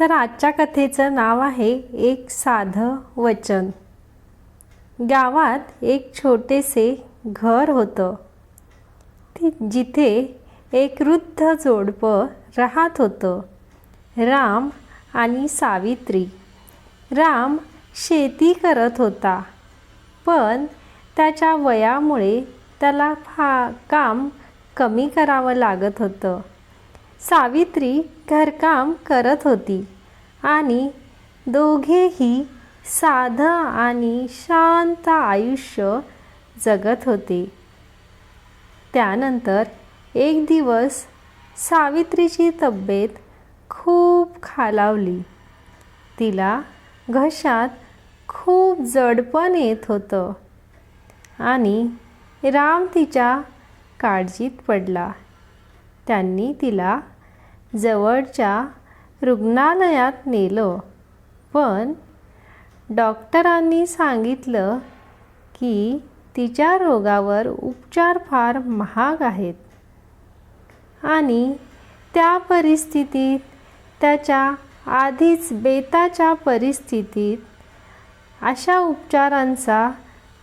तर आजच्या कथेचं नाव आहे एक साधं वचन. गावात एक छोटेसे घर होतं. ती जिथे एक वृद्ध जोडपं राहत होतं. राम आणि सावित्री. राम शेती करत होता. पण त्याच्या वयामुळे त्याला फा काम कमी करावं लागत होतं. सावित्री घरकाम करत होती. आणि दोघेही साधं आणि शांत आयुष्य जगत होते. त्यानंतर एक दिवस सावित्रीची तब्येत खूप खालावली. तिला घशात खूप जडपण येत होतं आणि राम तिच्या काळजीत पडला. त्यांनी तिला जवळच्या रुग्णालयात नेलं. पण डॉक्टरांनी सांगितलं की तिच्या रोगावर उपचार फार महाग आहेत. आणि त्या परिस्थितीत त्याच्या आधीच बेताच्या परिस्थितीत अशा उपचारांचा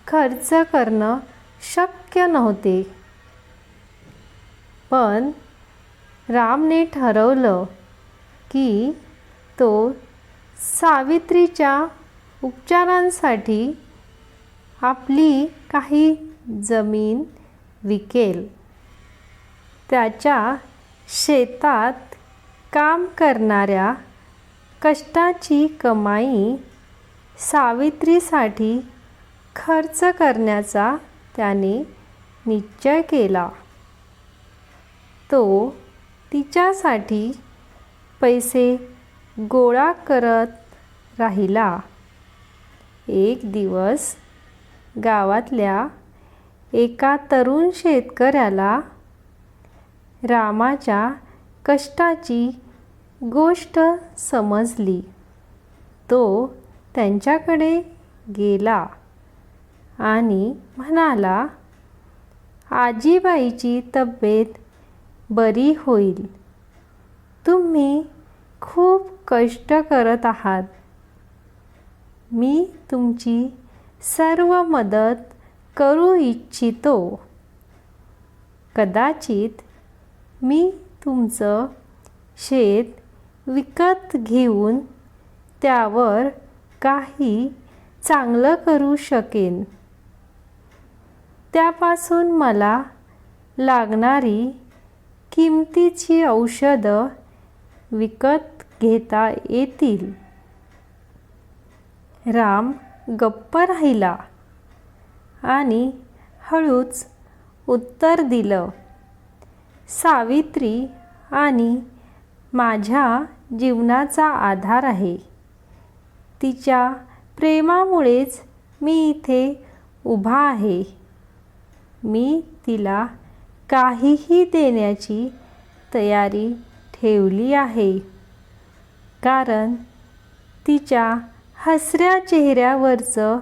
खर्च करणं शक्य नव्हते. पण रामने ठरवलं की तो सावित्रीच्या उपचारांसाठी आपली काही जमीन विकेल. त्याच्या शेतात काम करणाऱ्या कष्टाची कमाई सावित्रीसाठी खर्च करण्याचा त्याने निश्चय केला. तो तिच्यासाठी पैसे गोळा करत राहिला. एक दिवस गावातल्या एका तरुण शेतकऱ्याला रामाच्या कष्टाची गोष्ट समजली. तो त्यांच्याकडे गेला आणि म्हणाला आजीबाईची तब्येत बरी होईल. तुम्ही खूप कष्ट करत आहात. मी तुमची सर्व मदत करू इच्छितो. कदाचित मी तुमचं शेत विकत घेऊन त्यावर काही चांगलं करू शकेन. त्यापासून मला लागणारी किमतीची औषधं विकत घेता येतील? राम गप्प राहिला आणि हळूच उत्तर दिलं सावित्री आणि माझ्या जीवनाचा आधार आहे. तिच्या प्रेमामुळेच मी इथे उभा आहे. मी तिला काहीही देण्याची तयारी ठेवली आहे. कारण तिच्या हसऱ्या चेहऱ्यावरचं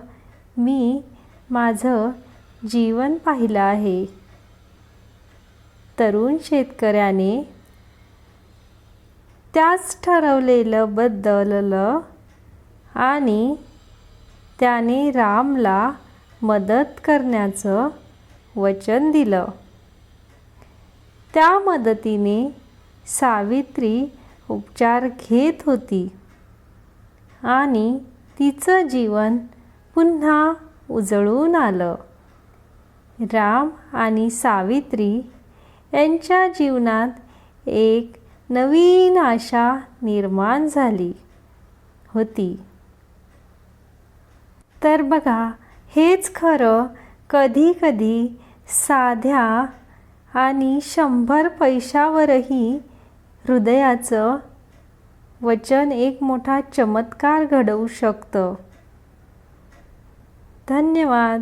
मी माझं जीवन पाहिलं आहे. तरुण शेतकऱ्याने त्याच ठरवलेलं बदललं आणि त्याने रामला मदत करण्याचं वचन दिलं. त्या मदतीने सावित्री उपचार घेत होती. आणि तिचं जीवन पुन्हा उजळून आलं. राम आणि सावित्री यांच्या जीवनात एक नवीन आशा निर्माण झाली होती. तर बघा हेच खरं कधी कधी साध्या आणि शंभर पैशावरही हृदयाचं वचन एक मोठा चमत्कार घडवू शकतं. धन्यवाद.